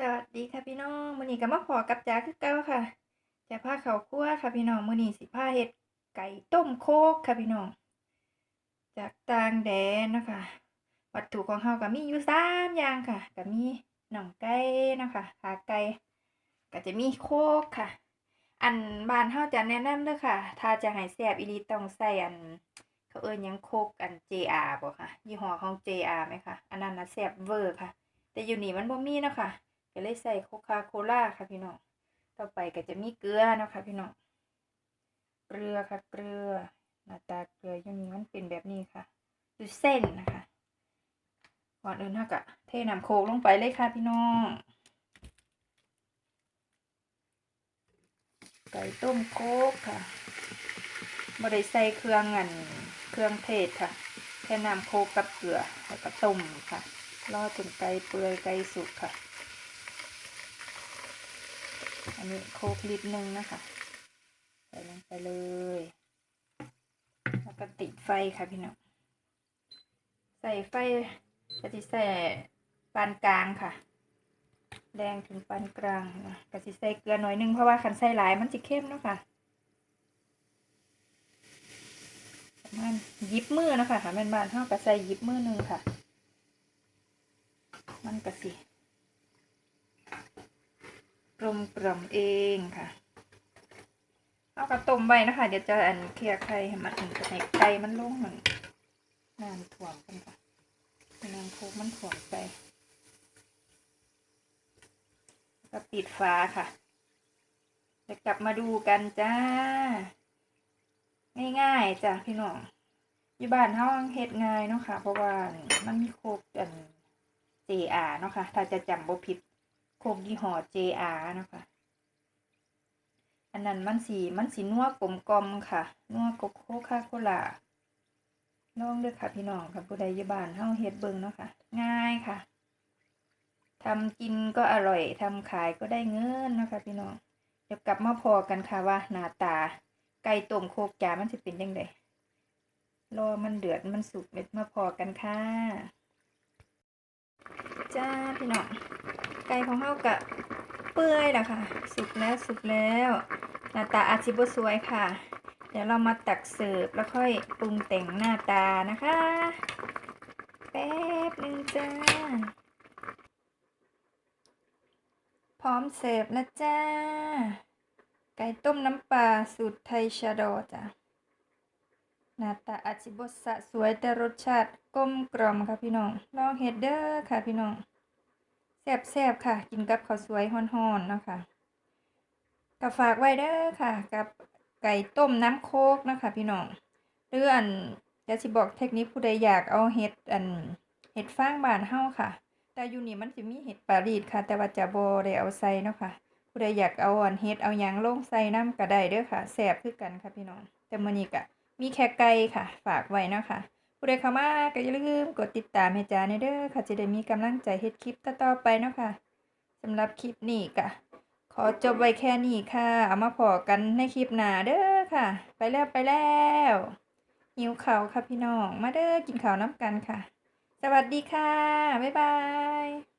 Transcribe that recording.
สวัสดีค่ะพี่น้องมื้อนี้ก็มาพอกับจ๋าคือเก่าค่ะจะพาเข้าครัวค่ะพี่น้องมื้อนี้สิพาเฮ็ดไก่ต้มโคกค่ะพี่น้อง จากต่างแดนนะคะ วัตถุของเฮาก็มีอยู่สามอย่างค่ะก็มีหน่องไก่นะคะขาไก่ก็จะมีโคกค่ะ อันบ้านเฮาจะแนะนำเด้อค่ะ ถ้าจะให้แซ่บอีหลีต้องใส่อัน เขาเอิ้นหยังโคกอัน JR บ่ค่ะยี่ห้อของ JR ไหมคะอันนั้นน่ะแซ่บเวอร์ค่ะ แต่อยู่นี่มันบ่มีเนาะค่ะ ก็เลยใส่โคคาโคล่าค่ะพี่น้อง ต่อไปก็จะมีเกลือนะคะพี่น้อง เกลือค่ะเกลือ หน้าตาเกลืออยู่นี่มันเป็นแบบนี้ค่ะดูเส้นนะคะก่อนอื่นถ้าก็เทน้ำโคกลงไปเลยค่ะพี่น้อง ไก่ต้มโคกค่ะบ่ได้ใส่เครื่องอันเครื่องเทศค่ะ แค่น้ำโคกกับเกลือแล้วก็ต้มค่ะ รอจนไก่เปื่อยไก่สุกค่ะ อันนี้โคกลิตรหนึ่งนะคะ ใส่ลงไปเลย แล้วก็ติดไฟค่ะพี่น้อง ใส่ไฟก็จะใส่ปานกลางค่ะ แดงถึงปานกลางนะก็จะใส่เกลือหน่อยหนึงเพราะว่าขันใส่หลายมันจะเข้มเนาะค่ะประมันยิบมือนะคะค่ะแม่นบ้านเท่ากับใส่ยิบมือหนึ่งค่ะ มันก็สิ ลมกล่อมเองค่ะเอากระต้มไว้นะคะ เดี๋ยวจะอันเคลียร์ไข่ให้มันให้ไก่มันลงมันน้ำถ่วงกันค่ะน้ำโคกมันถ่วงไปแล้วก็ปิดฝาค่ะจะกลับมาดูกันจ้า ง่ายๆจ้ะพี่น้องอยู่บ้านเฮาเฮ็ดง่ายเนาะค่ะ เพราะว่ามันมีโคกอัน JR เนาะค่ะ ถ้าจะจำบ่ผิด โคกยี่ห้อ JR นะคะ อันนั้นมันสีมันสีนัวกลมกลมๆค่ะ นัวกโคคาโคล่าลองเด้อค่ะพี่น้องค่ะผู้ใดยบานเฮาเฮ็ดเบิ่งเนาะค่ะ ง่ายค่ะทำกินก็อร่อยทำขายก็ได้เงินนะคะพี่น้อง เดี๋ยวกลับมาพอกันค่ะว่าหน้าตา ไก่ต้มโคกจ๋ามันจะเป็นยังไงรอมันเดือดมันสุกเม็ดมาพอกันค่ะ จ้าพี่น้อง ไก่ของเฮากะเปื่อยแล้วค่ะ สุกแล้วสุกแล้วหน้าตาอาจสิบสวยค่ะ เดี๋ยวเรามาตักเสิร์ฟแล้วค่อยปรุงแต่งหน้าตานะคะ แป๊บหนึ่งจ้า พร้อมเสิร์ฟแล้วจ้า ไก่ต้มน้ำปลาสูตรไทยชาโดจ้ะหน้าตาอาจสิบสะสวยแต่รสชาติกลมกล่อมค่ะพี่น้อง ลองเฮ็ดเด้อค่ะพี่น้อง แซ่บๆค่ะ กินกับข้าวสวยฮ้อนๆเนาะคะก็ฝากไว้เด้อค่ะ กับไก่ต้มน้ำโคกนะคะพี่น้องหรืออันจะสิบอกเทคนิคผู้ใดอยากเอาเห็ดอันเห็ดฟางบานเฮาค่ะ แต่อยู่นี่มันสิมีเห็ดปารีสค่ะ แต่ว่าจะโบได้เอาใส่เนาะค่ะผู้ใดอยากเอาอันเห็ดเอายังลงใส่น้ำก็ได้เด้อค่ะแซ่บคือกันค่ะพี่น้องแต่มื้อนี้ก็มีแค่ไก่ค่ะ ฝากไว้เนาะค่ะ ผู้ใดเข้ามาก็อย่าลืมกดติดตามให้จาในเด้อค่ะจะได้มีกำลังใจเฮ็ดคลิปต่อๆไปเนาะค่ะสำหรับคลิปนี้ก็ขอจบไว้แค่นี้ค่ะ เอามาพอกันในคลิปหน้าเด้อค่ะ ไปแล้วไปแล้วหิวข้าวค่ะพี่น้อง มาเด้อกินข้าวน้ำกันค่ะ สวัสดีค่ะ บ๊ายบาย